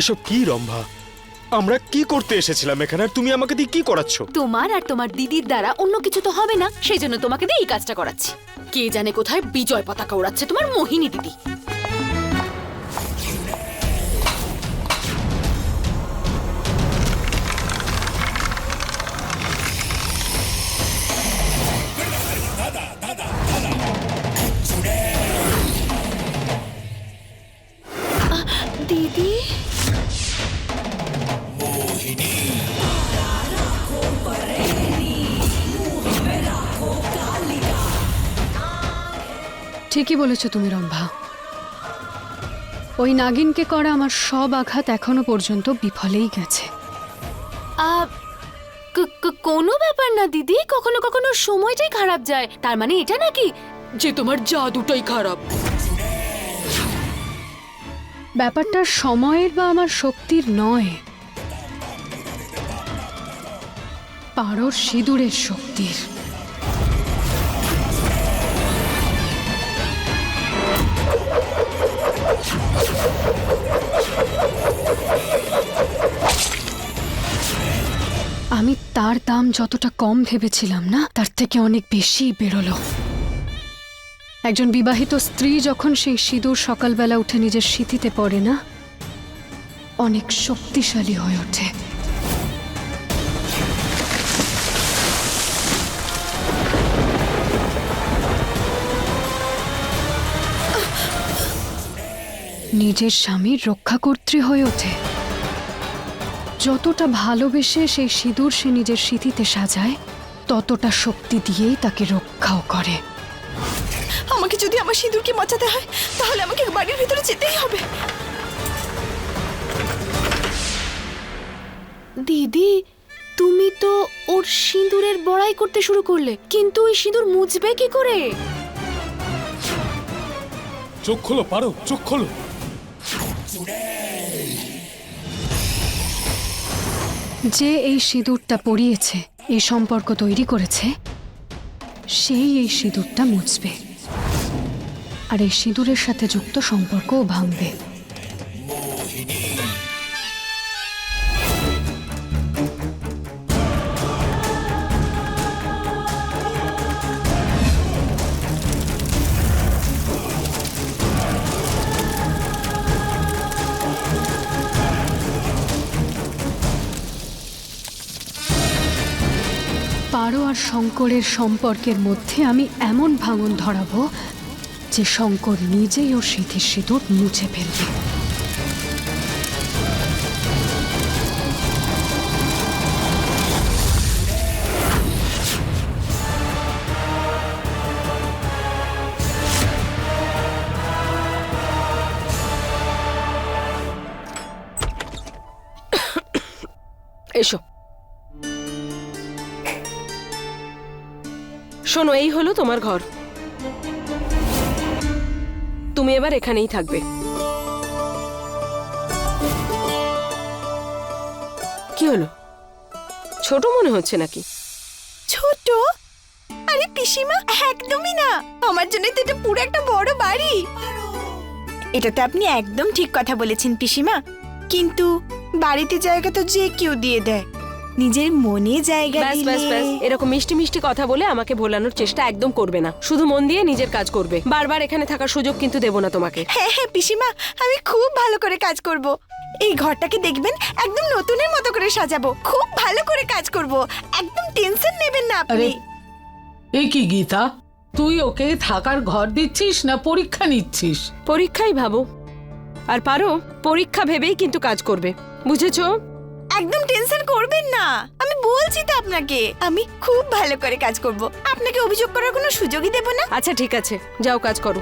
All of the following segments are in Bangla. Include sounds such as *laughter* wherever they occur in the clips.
এসব কি রম্ভা? আমরা কি করতে এসেছিলাম এখানে? আর তুমি আমাকে দিয়ে কি করাচ্ছ? তোমার আর তোমার দিদির দ্বারা অন্য কিছু তো হবে না। সেই জন্য তোমাকে দিয়ে এই কাজটা করাচ্ছি। কে জানে কোথায় বিজয় পতাকা ওড়াচ্ছে তোমার মোহিনী দিদি। দিদি? ঠিকই বলেছ তুমি রম্ভা। ওই নাগিনকে করা আমার সব আঘাত এখনও পর্যন্ত বিফলেই গেছে। কোনো ব্যাপার না দিদি। কখনো কখনো সময়টাই খারাপ যায়। তার মানে এটা নাকি? যে তোমার জাদুটাই খারাপ। ব্যাপারটা সময়ের বা আমার শক্তির নয়। পারোর সিঁদুরের শক্তির। তার দাম যতটা কম ভেবেছিলাম না, তার থেকে অনেক বেশি বেরোলো। একজন বিবাহিত স্ত্রী যখন সেই সিঁদুর সকালবেলা উঠে নিজের সিঁথিতে পড়ে না, অনেক শক্তিশালী হয়ে ওঠে। নিজের স্বামীর রক্ষাকর্ত্রী হয়ে ওঠে। যতটা ভালোবেসে সেই সিঁদুর সে নিজের সিঁথিতে সাজায় ততটা শক্তি দিয়েই তাকে রক্ষাও করে। আমাকে যদি আমার সিঁদুরকে বাঁচাতে হয় তাহলে আমাকে বাড়ির ভিতরে যেতেই হবে। দিদি তুমি তো ওর সিঁদুরের বড়াই করতে শুরু করলে কিন্তু ওই সিঁদুর মুছবে কি করে? চোখ খোলো পারো চোখ খোলো। যে এই সিঁদুরটা পরিয়েছে এই সম্পর্ক তৈরি করেছে, সেই এই সিঁদুরটা মুছবে। আর এই সিঁদুরের সাথে যুক্ত সম্পর্কও ভাঙবে। শঙ্করের সম্পর্কের মধ্যে আমি এমন ভাঙন ধরাব যে শঙ্কর নিজেই ওর সিঁথির সিঁদুর মুছে ফেলবে। *coughs* এসো। শোনো, এই হলো তোমার ঘর। তুমি এবার এখানেই থাকবে। কি হলো? ছোট মনে হচ্ছে নাকি? ছোট? আরে পিসিমা, একদমই না। আমার জন্য তো এটা পুরো একটা বড় বাড়ি। এটাতে আপনি একদম ঠিক কথা বলেছেন পিসিমা। কিন্তু বাড়িতে জায়গা তো যে কেউ দিয়ে দেয়। নিজের মনে জায়গা ব্যাস ব্যাস ব্যাস। এরকম মিষ্টি মিষ্টি কথা বলে আমাকে ভোলানোর চেষ্টা একদম করবে না। শুধু মন দিয়ে নিজের কাজ করবে। বারবার এখানে থাকার সুযোগ কিন্তু দেবো না তোমাকে। হ্যাঁ হ্যাঁ পিসিমা আমি খুব ভালো করে কাজ করব। এই ঘরটাকে দেখবেন একদম নতুনের মতো করে সাজাবো। খুব ভালো করে কাজ করব। একদম টেনশন নেবেন না আপনি। আরে এ কি গীতা? তুই ওকে থাকার ঘর দিচ্ছিস না পরীক্ষা নিচ্ছিস? পরীক্ষাই ভাবো। আর পারো পরীক্ষা ভেবেই কিন্তু কাজ করবে। বুঝেছ? একদম টেনশন করবেন না। আমি বলছি তো আপনাকে আমি খুব ভালো করে কাজ করব। আপনাকে অভিযোগ করার কোনো সুযোগই দেব না? আচ্ছা ঠিক আছে। যাও কাজ করো।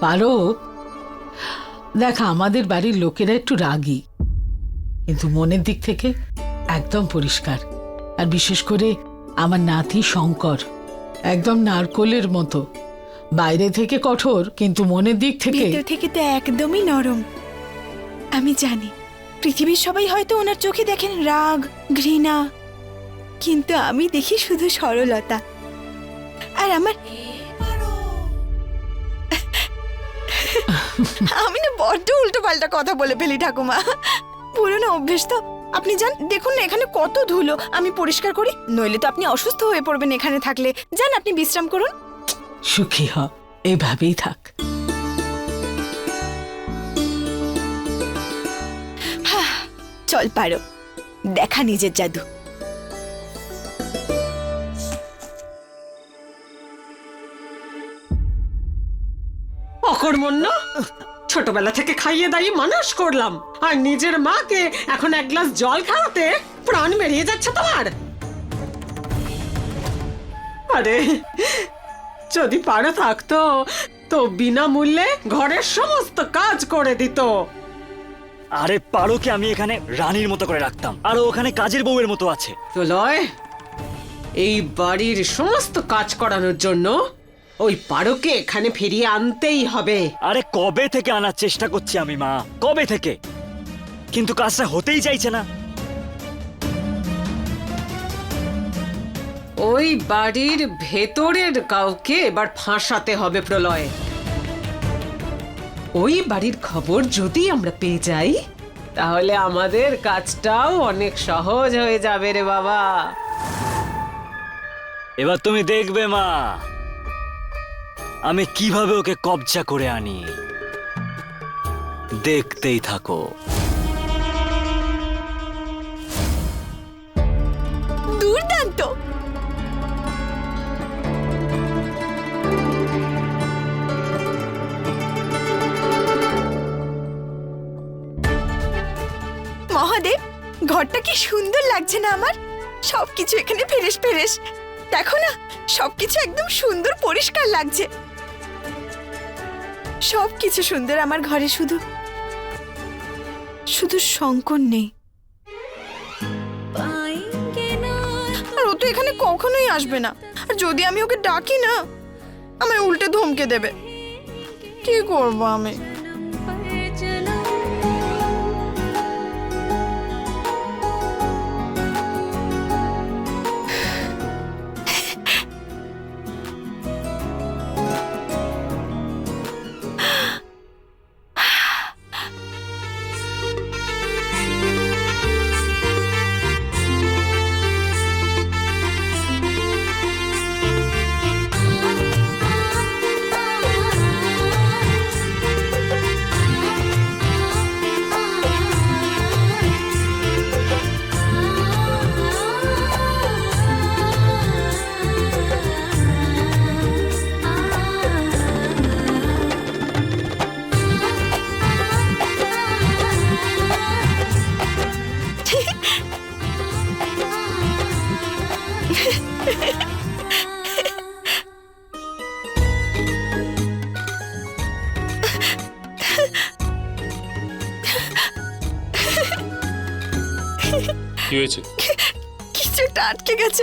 পারো দেখ আমাদের বাড়ির লোকেরা একটু রাগী। কিন্তু মনের দিক থেকে একদম পরিষ্কার। আর বিশেষ করে আমার নাতি শঙ্কর একদম নারকোলের মতো। বাইরে থেকে কঠোর, কিন্তু মনের দিক থেকে থেকে তো একদমই নরম। আমি জানি, পৃথিবীর সবাই হয়তো ওনার চোখে দেখেন রাগ, ঘৃণা, কিন্তু আমি দেখি শুধু সরলতা। আর আমার আমি না বড্ড উল্টো পাল্টা কথা বলে ফেলি, ঠাকুমা। পুরনো অভ্যেস তো। আপনি যান, দেখুন না এখানে কত ধুলো। আমি পরিষ্কার করি, নইলে তো আপনি অসুস্থ হয়ে পড়বেন এখানে থাকলে। যান, আপনি বিশ্রাম করুন। সুখী হ এভাবেই থাক। চল পারো দেখা নিজের জাদু। অকর্মণ্য ছোটবেলা থেকে খাইয়ে দাইয়ে মানুষ করলাম আর নিজের মাকে এখন এক গ্লাস জল খাওয়াতে প্রাণ বেরিয়ে যাচ্ছে তোমার। আরে যদি পারো থাকতো তো বিনামূল্যে ঘরের সমস্ত কাজ করে দিত। আরে পারোকে আমি এখানে রানীর মতো করে রাখতাম? আর ও ওখানে কাজের বউয়ের মতো আছে। তো লয় এই বাড়ির সমস্ত কাজ করানোর জন্য ওই পারোকে এখানে ফিরিয়ে আনতেই হবে। আরে কবে থেকে আনার চেষ্টা করছি আমি মা? কবে থেকে? কিন্তু কাজটা হতেই চাইছে না। ওই বাড়ির ভেতরের কাউকে এবার ফাঁসাতে হবে প্রলয়। ওই বাড়ির খবর যদি আমরা পেয়ে যাই, তাহলে আমাদের কাজটাও অনেক সহজ হয়ে যাবে রে বাবা। এবার তুমি দেখবে, মা, আমি কীভাবে ওকে কবজা করে আনি। দেখতেই থাকো। ঘরটা কি সুন্দর লাগছে না আমার? সবকিছু এখানে ফেরেশ ফেরেশ। দেখো না, সবকিছু একদম সুন্দর, পরিষ্কার লাগছে। সবকিছু সুন্দর আমার ঘরে শুধু শুধু শঙ্কর নেই। আর ও তো এখানে কখনোই আসবে না। আর যদি আমি ওকে ডাকি না, আমায় উল্টে ধমকে দেবে। কি করব আমি? হয়েছে। কিছু আটকে গেছে।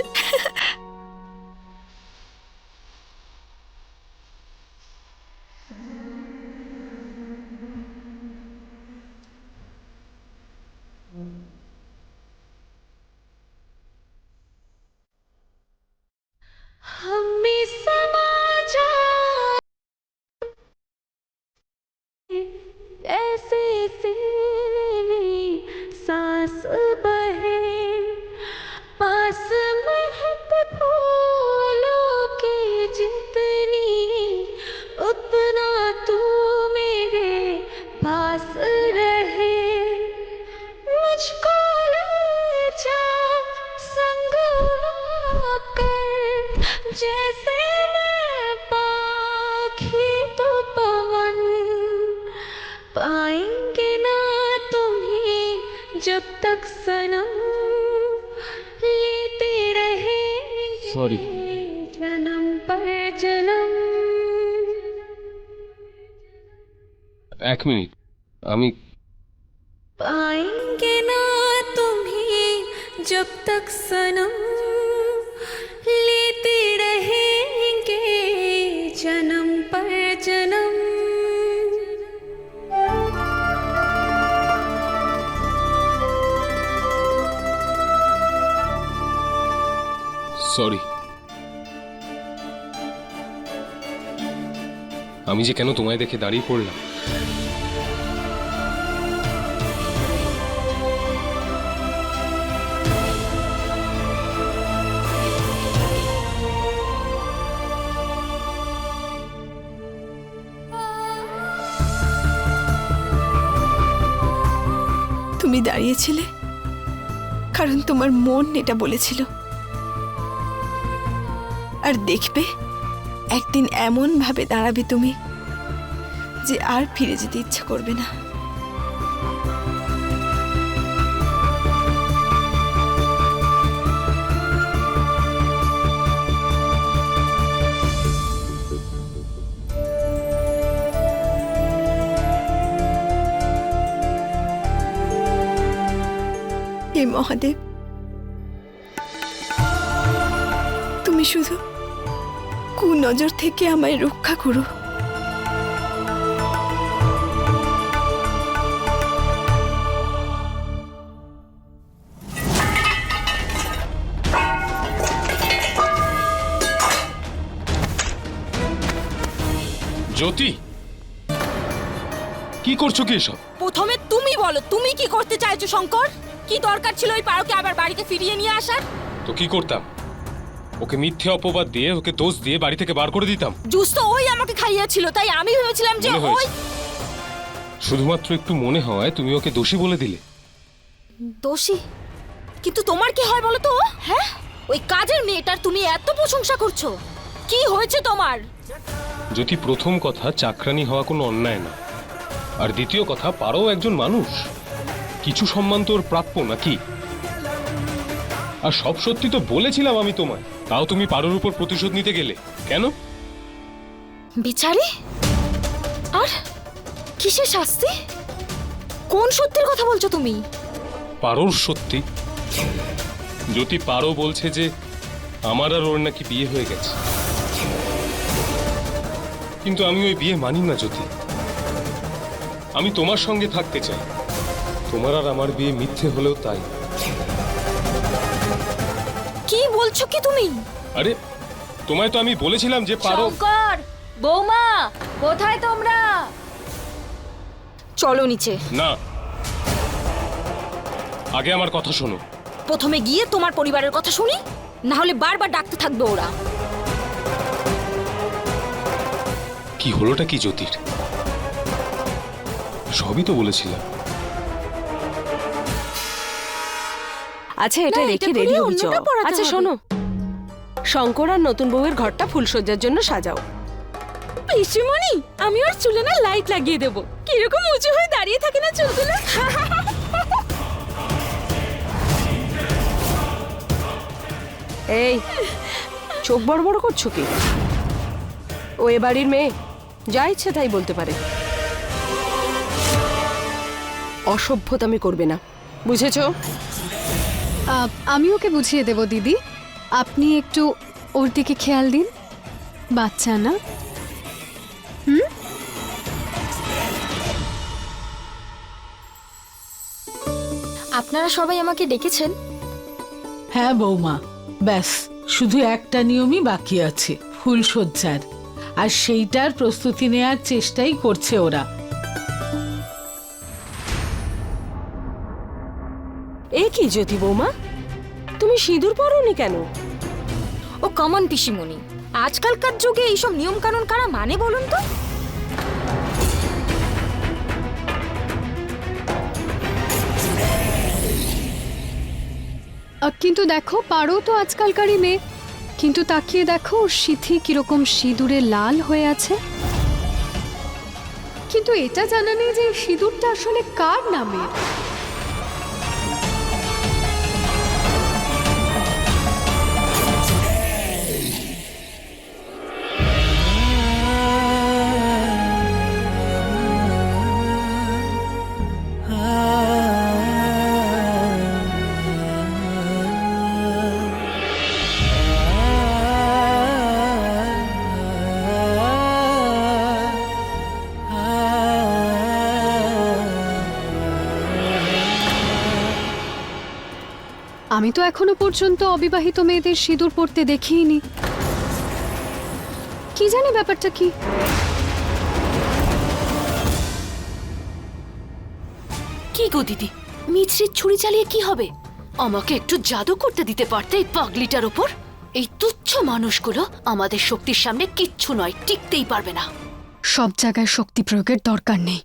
এক মিনিট আমি पाएंगे ना तुम्हें जब तक सनम लेते रहेंगे जन्म पर जन्म সরি আমি যে কেন তোমায় দেখে দাঁড়িয়ে পড়লাম? তুমি দাঁড়িয়েছিলে, কারণ তোমার মন এটা বলেছিল। আর দেখবে একদিন এমন ভাবে দাঁড়াবে তুমি যে আর ফিরে যেতে ইচ্ছা করবে না। মহাদেব, তুমি শুধু কুনজর থেকে আমায় রক্ষা করো। জ্যোতি কি করছ কি এসব? প্রথমে তুমি বলো তুমি কি করতে চাইছো শঙ্কর? কি দরকার ছিল ওই পারোকে আবার বাড়িতে ফিরিয়ে নিয়ে আসার? তো কি করতাম? ওকে মিথ্যে অপবাদ দিয়ে ওকে দোষ দিয়ে বাড়ি থেকে বার করে দিতাম। জুস তো ওই আমাকে খাইয়েছিল তাই আমি ভেবেছিলাম যে মনে ওই হয়েছে। শুধুমাত্র একটু মনে হয় তুমি ওকে দোষী বলে দিলে। দোষী? কিন্তু তোমার কি হয় বলো তো? হ্যাঁ? ওই কাজের মেয়েটার তুমি এত প্রশংসা করছ। কি হয়েছে তোমার? যদি প্রথম কথা চাকরানি হওয়া কোনো অন্যায় না আর দ্বিতীয় কথা পারো একজন মানুষ। কিছু সম্মান তোর প্রাপ্য নাকি? আর সব সত্যি তো বলেছিলাম আমি তোমায়। তাও তুমি পারোর উপর প্রতিশোধ নিতে গেলে। কেন? বিচারে? আর কিসের শাস্তি? কোন সত্যির কথা বলছো তুমি? পারোর সত্যি। যদি পারো বলছে যে আমার আর ওর নাকি বিয়ে হয়ে গেছে। কিন্তু আমি ওই বিয়ে মানি না জ্যোতি। আমি তোমার সঙ্গে থাকতে চাই। তোমার আর আমার বিয়ে মিথ্যে হলেও তাই। বলছো কি তুমি? আরে তোমায় তো আমি বলেছিলাম যে পারো। শঙ্কর বৌমা কোথায় তোমরা? চলো নিচে। না। আগে আমার কথা শোনো। প্রথমে গিয়ে তোমার পরিবারের কথা শুনি না হলে বারবার ডাকতে থাকবে ওরা। কি হলোটা কি জ্যোতির? সবই তো বলেছিলাম। আচ্ছা এটা রেখে রেডি হবি চল। আচ্ছা শোনো। শঙ্কর আর নতুন বউয়ের ঘরটা ফুলসজ্জার জন্য সাজাও। পিসিমণি আমি ওর চুলে না লাইট লাগিয়ে দেবো। কীরকম উঁচু হয়ে দাঁড়িয়ে থাকে না চুলগুলো? এই চোখ বড় বড় করছ কি? ও এ বাড়ির মেয়ে। যা ইচ্ছে তাই বলতে পারে। অসভ্যতামি করবে না। বুঝেছ? আমি ওকে বুঝিয়ে দেব, দিদি। আপনি একটু ওর দিকে খেয়াল দিন। বাচ্চা না। হুম? আপনারা সবাই আমাকে ডেকেছেন? হ্যাঁ বৌমা। ব্যাস, শুধু একটা নিয়মই বাকি আছে ফুলসজ্জার আর সেইটার প্রস্তুতি নেয়ার চেষ্টাই করছে ওরা। এ কি জ্যোতি বৌমা? তুমি সিঁদুর পরোনি কেন? ও কমন পিসিমণি আজকালকার যুগে এইসব নিয়ম কানুন কারা মানে বলুন তো? কিন্তু দেখো পারো তো আজকালকারই মেয়ে। কিন্তু তাকিয়ে দেখো ওর সিথি কীরকম সিঁদুরে লাল হয়ে আছে। কিন্তু এটা জানা নেই যে সিঁদুরটা আসলে কার নামের আমি তো এখনও পর্যন্ত অবিবাহিত মেয়েদের সিঁদুর পড়তে দেখিনি। কি জানি ব্যাপারটা কি? কি গো দিদি? মিছরির ছুরি চালিয়ে কি হবে? আমাকে একটু জাদু করতে দিতে পারতে এই পাগলিটার ওপর? এই তুচ্ছ মানুষগুলো আমাদের শক্তির সামনে কিচ্ছু নয় টিকতেই পারবে না। সব জায়গায় শক্তি প্রয়োগের দরকার নেই।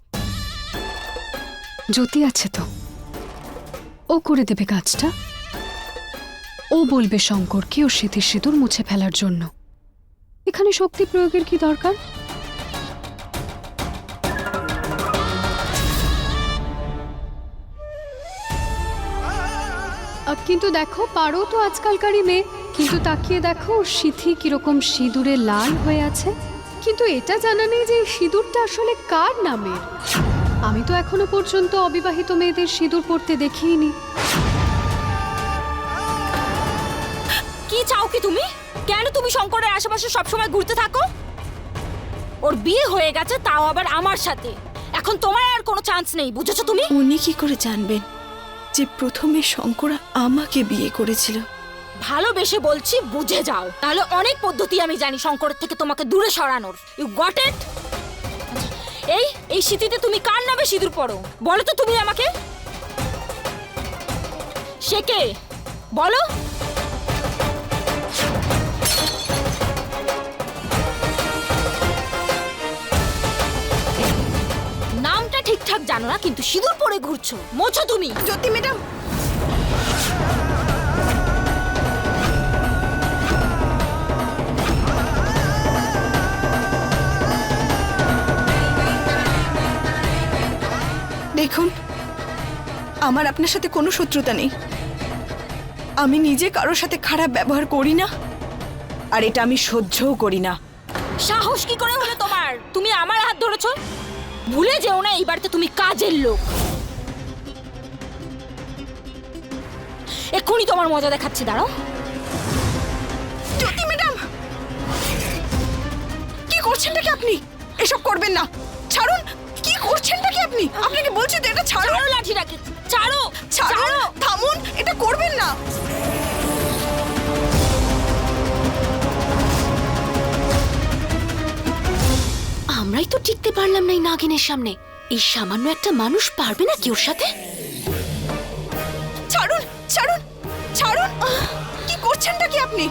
জ্যোতি আছে তো। ও করে দেবে কাজটা। ও বলবে শঙ্করকে ও স্মৃতির সিঁদুর মুছে ফেলার জন্য। এখানে শক্তি প্রয়োগের কি দরকার? কিন্তু দেখো, পারো তো আজকালকারই মেয়ে। কিন্তু তাকিয়ে দেখো সিথি কীরকম সিঁদুরে লাল হয়ে আছে। কিন্তু এটা জানা নেই যে সিঁদুরটা আসলে কার নামের। আমি তো এখনও পর্যন্ত অবিবাহিত মেয়েদের সিঁদুর পরতে দেখিনি। চাও কি তুমি? কেন তুমি শঙ্করের আশেপাশে সবসময় ঘুরতে থাকো? ওর বিয়ে হয়ে গেছে তাও আবার আমার সাথে। এখন তোমার আর কোনো চান্স নেই বুঝেছ তুমি? উনি কি করে জানবেন যে প্রথমে শঙ্করা আমাকে বিয়ে করেছিল? ভালোবেসে বলছি বুঝে যাও। তাহলে অনেক পদ্ধতি আমি জানি শঙ্করের থেকে তোমাকে দূরে সরানোর। ইউ গট ইট এই এই শীতিতে তুমি কার নামে সিঁদুর পড়ো? বলো তো তুমি আমাকে। সে কে? বলো। ঠিকঠাক জানো না কিন্তু সিঁদুর পরে ঘুরছো। মোছো তুমি। জ্যোতি ম্যাডাম। দেখুন আমার আপনার সাথে কোনো শত্রুতা নেই। আমি নিজে কারোর সাথে খারাপ ব্যবহার করি না আর এটা আমি সহ্যও করি না। সাহস কি করে হলো তোমার? তুমি আমার হাত ধরেছো? ভুলে যেও না এই বাড়িতে তুমি কাজের লোক। এক্ষুনি তোমার মজা দেখাচ্ছি দাঁড়াও। জ্যোতি ম্যাডাম! কি করছেনটা কি আপনি? এসব করবেন না। ছাড়ুন কি করছেনটা কি আপনি? আপনাকে বলছি তো এটা ছাড়ো লাঠিটাকে ছাড়ো ছাড়ুন থামুন এটা করবেন না। আমরাই তো টিকতে পারলাম না এই নাগিনের সামনে। এই সামান্য একটা মানুষ পারবে না কি ওর সাথে? ছাড়ুন ছাড়ুন ছাড়ুন। কি করছেনটা কি আপনি?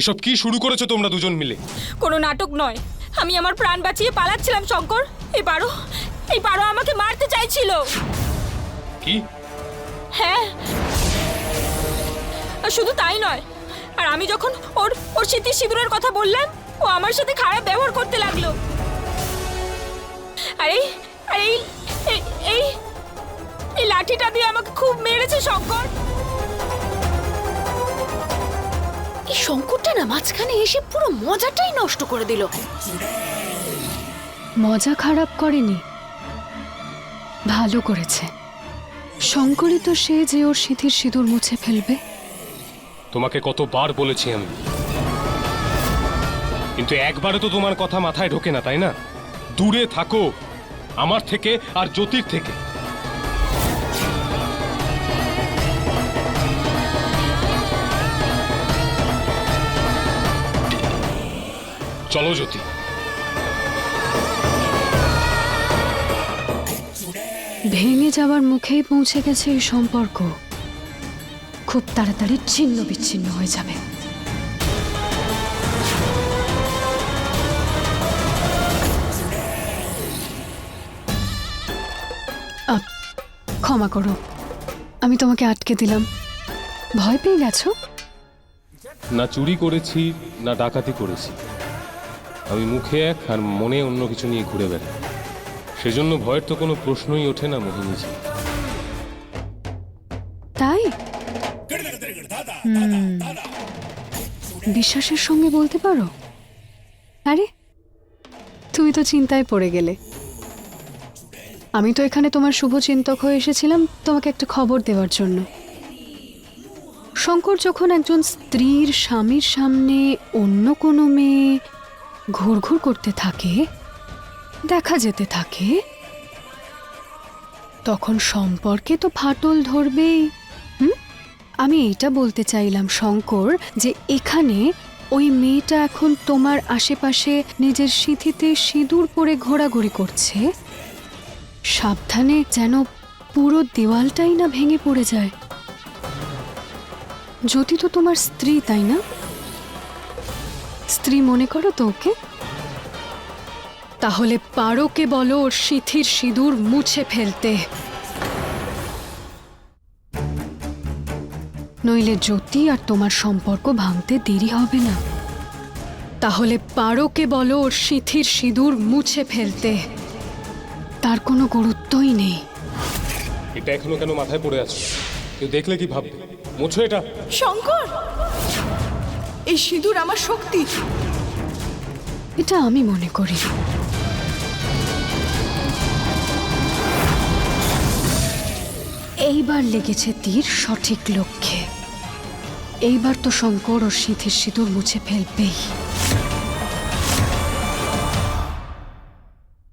এসব কি শুরু করেছ তোমরা দুজন মিলে? কোনো নাটক নয়। আমি আমার প্রাণ বাঁচিয়ে পালাচ্ছিলাম শঙ্কর। এই পারো এই পারো আমাকে মারতে চাইছিল। কি? হ্যাঁ। আর শুধু তাই নয় আর আমি যখন ওর ওর স্মৃতির সিঁদুরের কথা বললাম ও আমার সাথে খারাপ ব্যবহার করতে লাগল। আর আর এই এই লাঠিটা দিয়ে আমাকে খুব মেরেছে শঙ্কর। এই শঙ্করটা না মাঝখানে এসে পুরো মজাটাই নষ্ট করে দিল। মজা খারাপ করেনি। ভালো করেছে। শঙ্করই তো সে যে ওর সিথির সিঁদুর মুছে ফেলবে। তোমাকে কতবার বলেছি আমি। কিন্তু একবারে তো তোমার কথা মাথায় ঢোকে না তাই না? দূরে থাকো আমার থেকে আর জ্যোতির থেকে। চলো জ্যোতি। ভেঙে যাওয়ার মুখেই পৌঁছে গেছে এই সম্পর্ক। খুব তাড়াতাড়ি ছিন্ন বিচ্ছিন্ন হয়ে যাবে। ক্ষমা করো। আমি তোমাকে আটকে দিলাম। ভয় পেয়ে গেছো? না চুরি করেছি না ডাকাতি করেছি। আমি মুখে এক আর মনে অন্য কিছু নিয়ে ঘুরে বেড়াই। সেজন্য ভয়ের তো কোনো প্রশ্নই ওঠে না, মোহিনীজি। তাই? বিশ্বাসের সঙ্গে বলতে পারো? আরে, তুমি তো চিন্তায় পড়ে গেলে। আমি তো এখানে তোমার শুভচিন্তক হয়ে এসেছিলাম তোমাকে একটা খবর দেওয়ার জন্য। শঙ্কর যখন একজন স্ত্রীর স্বামীর সামনে অন্য কোনো মেয়ে ঘুরঘুর করতে থাকে, দেখা যেতে থাকে। তখন সম্পর্কে তো ফাটল ধরবেই। হুম? আমি এটা বলতে চাইলাম, শঙ্কর, যে এখানে ওই মেয়েটা এখন তোমার আশেপাশে নিজের সিঁথিতে সিঁদুর পরে ঘোরাঘুরি করছে। সাবধানে যেন পুরো দেওয়ালটাই না ভেঙে পড়ে যায়। জ্যোতি তো তোমার স্ত্রী, তাই না? স্ত্রী মনে করো তো ওকে? তাহলে পারোকে বলো ওর সিঁথির সিঁদুর মুছে ফেলতে। নইলে জ্যোতি আর তোমার সম্পর্ক ভাঙতে দেরি হবে না। তাহলে পারোকে বলো ওর সিঁথির সিঁদুর মুছে ফেলতে। তার কোনো গুরুত্বই নেই। এটা এখনও কেন মাথায় পড়ে আছে? কেউ দেখলে কি ভাববে? মোছো এটা। শঙ্কর! এই সিঁদুর আমার শক্তি। এটা আমি মনে করি। এইবার লেগেছে তীর সঠিক লক্ষ্যে। এইবার তো শঙ্কর ও সিঁথির সিঁদুর মুছে ফেলবেই।